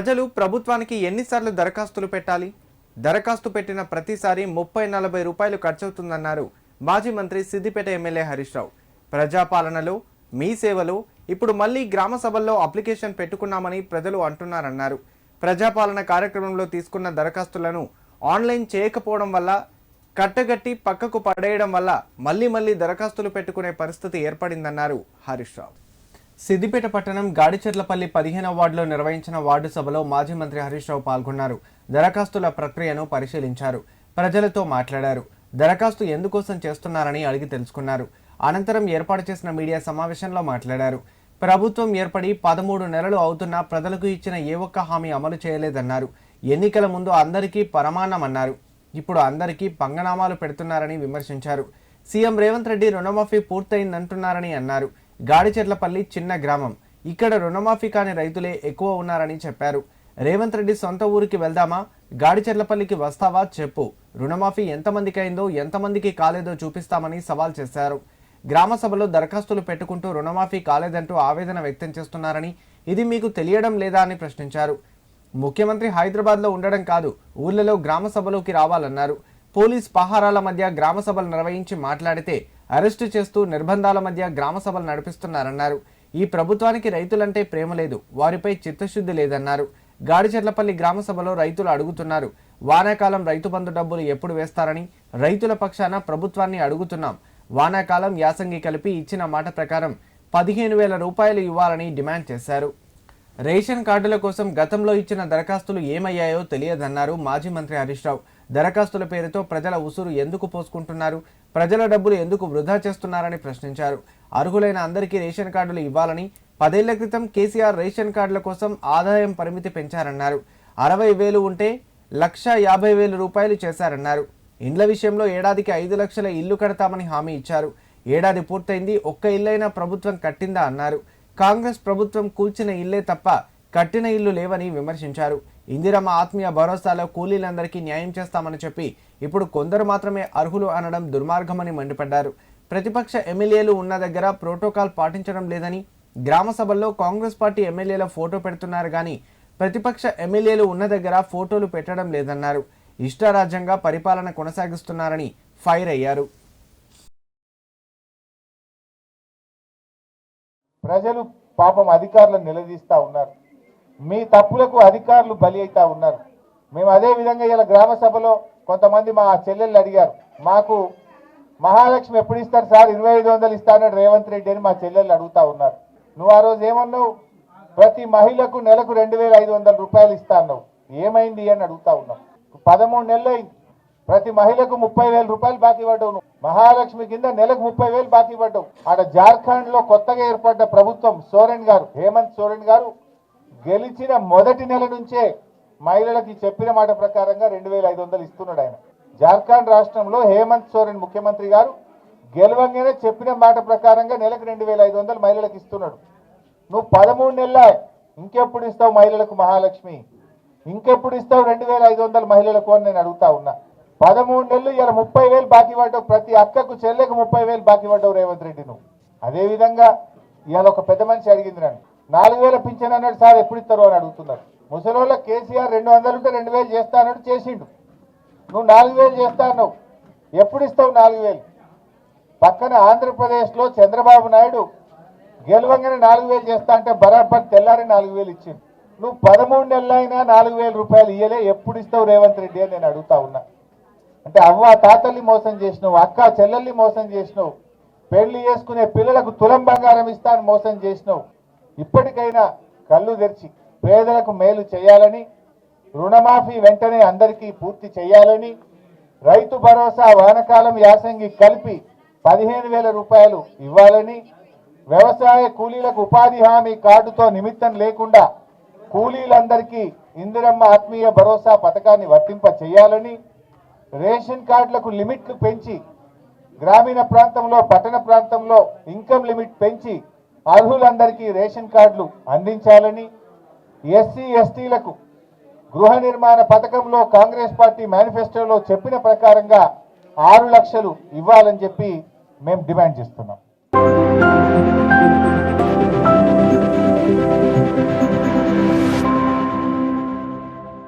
ప్రజలు ప్రభుత్వానికి ఎన్నిసార్లు దరఖాస్తులు పెట్టాలి? దరఖాస్తు పెట్టిన ప్రతిసారి ముప్పై నలభై రూపాయలు ఖర్చవుతుందన్నారు మాజీ మంత్రి సిద్దిపేట ఎమ్మెల్యే హరీష్ రావు. ప్రజాపాలనలో మీ సేవలో ఇప్పుడు మళ్ళీ గ్రామ సభల్లో అప్లికేషన్ పెట్టుకున్నామని ప్రజలు అంటున్నారన్నారు. ప్రజాపాలన కార్యక్రమంలో తీసుకున్న దరఖాస్తులను ఆన్లైన్ చేయకపోవడం వల్ల కట్టగట్టి పక్కకు పడేయడం వల్ల మళ్ళీ మళ్ళీ దరఖాస్తులు పెట్టుకునే పరిస్థితి ఏర్పడిందన్నారు హరీష్ రావు. సిద్దిపేట పట్టణం గాడిచెర్లపల్లి పదిహేనవ వార్డులో నిర్వహించిన వార్డు సభలో మాజీ మంత్రి హరీష్ రావు పాల్గొన్నారు. దరఖాస్తుల ప్రక్రియను పరిశీలించారు. ప్రజలతో మాట్లాడారు. దరఖాస్తు ఎందుకోసం చేస్తున్నారని అడిగి తెలుసుకున్నారు. అనంతరం ఏర్పాటు చేసిన మీడియా సమావేశంలో మాట్లాడారు. ప్రభుత్వం ఏర్పడి పదమూడు నెలలు అవుతున్నా ప్రజలకు ఇచ్చిన ఏ ఒక్క హామీ అమలు చేయలేదన్నారు. ఎన్నికల ముందు అందరికీ పరమాన్నమన్నారు. ఇప్పుడు అందరికీ పంగనామాలు పెడుతున్నారని విమర్శించారు. సీఎం రేవంత్ రెడ్డి రుణమాఫీ పూర్తయిందంటున్నారని అన్నారు. గాడిచెర్లపల్లి చిన్న గ్రామం. ఇక్కడ రుణమాఫీ కాని రైతులే ఎక్కువ ఉన్నారని చెప్పారు. రేవంత్ రెడ్డి సొంత ఊరికి వెళ్దామా? గాడిచెర్లపల్లికి వస్తావా చెప్పు. రుణమాఫీ ఎంతమందికి అయిందో ఎంతమందికి కాలేదో చూపిస్తామని సవాల్ చేశారు. గ్రామ సభలో దరఖాస్తులు పెట్టుకుంటూ రుణమాఫీ కాలేదంటూ ఆవేదన వ్యక్తం చేస్తున్నారని ఇది మీకు తెలియడం లేదా అని ప్రశ్నించారు. ముఖ్యమంత్రి హైదరాబాద్లో ఉండడం కాదు ఊర్లలో గ్రామ సభలోకి రావాలన్నారు. పోలీస్ పహారాల మధ్య గ్రామ సభలు నిర్వహించి మాట్లాడితే అరెస్టు చేస్తూ నిర్బంధాల మధ్య గ్రామ సభలు నడిపిస్తున్నారన్నారు. ఈ ప్రభుత్వానికి రైతులంటే ప్రేమ లేదు. వారిపై చిత్తశుద్ధి లేదన్నారు. గాడిచెర్లపల్లి గ్రామ సభలో రైతులు అడుగుతున్నారు. వానాకాలం రైతు బంధు డబ్బులు ఎప్పుడు వేస్తారని రైతుల పక్షాన ప్రభుత్వాన్ని అడుగుతున్నాం. వానాకాలం యాసంగి కలిపి ఇచ్చిన మాట ప్రకారం పదిహేను వేల రూపాయలు ఇవ్వాలని డిమాండ్ చేశారు. రేషన్ కార్డుల కోసం గతంలో ఇచ్చిన దరఖాస్తులు ఏమయ్యాయో తెలియదన్నారు మాజీ మంత్రి హరీష్ రావు. దరఖాస్తుల పేరుతో ప్రజల ఉసురు ఎందుకు పోసుకుంటున్నారు? ప్రజల డబ్బులు ఎందుకు వృధా చేస్తున్నారని ప్రశ్నించారు. అర్హులైన అందరికీ రేషన్ కార్డులు ఇవ్వాలని పదేళ్ళ క్రితం కేసీఆర్ రేషన్ కార్డుల కోసం ఆదాయం పరిమితి పెంచారన్నారు. అరవై వేలు ఉంటే లక్ష యాభై వేలు రూపాయలు చేశారన్నారు. ఇండ్ల విషయంలో ఏడాదికి ఐదు లక్షల ఇల్లు కడతామని హామీ ఇచ్చారు. ఏడాది పూర్తయింది ఒక్క ఇల్లైనా ప్రభుత్వం కట్టిందా అన్నారు. కాంగ్రెస్ ప్రభుత్వం కూల్చిన ఇల్లే తప్ప కట్టిన ఇల్లు లేవని విమర్శించారు. ఇందిరమ్మ ఆత్మీయ భరోసాలో కూలీలందరికీ న్యాయం చేస్తామని చెప్పి ఇప్పుడు కొందరు మాత్రమే అర్హులు అనడం దుర్మార్గమని మండిపడ్డారు. ప్రతిపక్ష ఎమ్మెల్యేలు ఉన్న దగ్గర ప్రోటోకాల్ పాటించడం లేదని గ్రామ సభల్లో కాంగ్రెస్ పార్టీ ఎమ్మెల్యేల ఫోటో పెడుతున్నారు కానీ ప్రతిపక్ష ఎమ్మెల్యేలు ఉన్న దగ్గర ఫోటోలు పెట్టడం లేదన్నారు. ఇష్టారాజ్యంగా పరిపాలన కొనసాగిస్తున్నారని ఫైర్ అయ్యారు. ప్రజలు పాపం అధికారులను నిలదీస్తా ఉన్నారు. మీ తప్పులకు అధికారులు బలి అవుతా ఉన్నారు. మేము అదే విధంగా ఇలా గ్రామ సభలో కొంతమంది మా చెల్లెళ్ళు అడిగారు. మాకు మహాలక్ష్మి ఎప్పుడు ఇస్తారు సార్? ఇరవై ఐదు వందలు ఇస్తానని రేవంత్ రెడ్డి అని మా చెల్లెళ్ళు అడుగుతా ఉన్నారు. నువ్వు ఆ రోజు ఏమన్నావు? ప్రతి మహిళకు నెలకు రెండు వేల ఐదు వందల రూపాయలు ఇస్తా అన్నావు. ఏమైంది అని అడుగుతా ఉన్నావు పదమూడు నెలలు అయింది. ప్రతి మహిళకు ముప్పై వేల రూపాయలు బాకీ పడ్డావు నువ్వు. మహాలక్ష్మి కింద నెలకు ముప్పై వేలు బాకీ పడ్డావు. ఆడ జార్ఖండ్లో కొత్తగా ఏర్పడ్డ ప్రభుత్వం సోరెన్ గారు హేమంత్ సోరెన్ గారు గెలిచిన మొదటి నెల నుంచే మహిళలకి చెప్పిన మాట ప్రకారంగా రెండు వేల ఐదు వందలు ఇస్తున్నాడు ఆయన. జార్ఖండ్ రాష్ట్రంలో హేమంత్ సోరెన్ ముఖ్యమంత్రి గారు గెలవంగానే చెప్పిన మాట ప్రకారంగా నెలకు రెండు వేల ఐదు వందలు మహిళలకు ఇస్తున్నాడు. నువ్వు పదమూడు నెలల ఇంకెప్పుడు ఇస్తావు మహిళలకు మహాలక్ష్మి? ఇంకెప్పుడు ఇస్తావు రెండు వేల ఐదు వందలు మహిళలకు అని నేను అడుగుతా ఉన్నా. పదమూడు నెలలు ఇలా ముప్పై వేలు బాకీ పడ్డావు. ప్రతి అక్కకు చెల్లెకు ముప్పై వేలు బాకీ పడ్డావు రేవంత్ రెడ్డి నువ్వు. అదేవిధంగా ఇవాళ ఒక పెద్ద మనిషి అడిగింది నన్ను. నాలుగు వేల పింఛన్ అన్నాడు సార్ ఎప్పుడు ఇస్తారు అని అడుగుతున్నారు. ముసలోళ్ళ కేసీఆర్ రెండు వందలు ఉంటే రెండు వేలు చేస్తా అన్నాడు చేసిండు. నువ్వు నాలుగు వేలు చేస్తా అన్నావు. ఎప్పుడు ఇస్తావు నాలుగు వేలు? పక్కన ఆంధ్రప్రదేశ్లో చంద్రబాబు నాయుడు గెలవంగానే నాలుగు వేలు చేస్తా అంటే బరాబర్ తెల్లారి నాలుగు వేలు ఇచ్చింది నువ్వు పదమూడు నెలలైనా నాలుగు వేల రూపాయలు ఇయ్యలే ఎప్పుడు ఇస్తావు రేవంత్ రెడ్డి అని నేను అడుగుతా ఉన్నా. అంటే అవ్వ తాతల్ని మోసం చేసినావు అక్క చెల్లెల్ని మోసం చేసినావు పెళ్ళి చేసుకునే పిల్లలకు తులం బంగారం ఇస్తా మోసం చేసినావు. ఇప్పటికైనా కళ్ళు తెరిచి పేదలకు మేలు చేయాలని రుణమాఫీ వెంటనే అందరికీ పూర్తి చేయాలని రైతు భరోసా వానకాలం యాసంగి కలిపి పదిహేను వేల రూపాయలు ఇవ్వాలని వ్యవసాయ కూలీలకు ఉపాధి హామీ కార్డుతో నిమిత్తం లేకుండా కూలీలందరికీ ఇందిరమ్మ ఆత్మీయ భరోసా పథకాన్ని వర్తింప చేయాలని రేషన్ కార్డులకు లిమిట్లు పెంచి గ్రామీణ ప్రాంతంలో పట్టణ ప్రాంతంలో ఇన్కమ్ లిమిట్ పెంచి అర్హులందరికీ రేషన్ కార్డులు అందించాలని ఎస్సీ ఎస్టీలకు గృహ నిర్మాణ పథకంలో కాంగ్రెస్ పార్టీ మేనిఫెస్టోలో చెప్పిన ప్రకారంగా ఆరు లక్షలు ఇవ్వాలని చెప్పి మేము డిమాండ్ చేస్తున్నాం.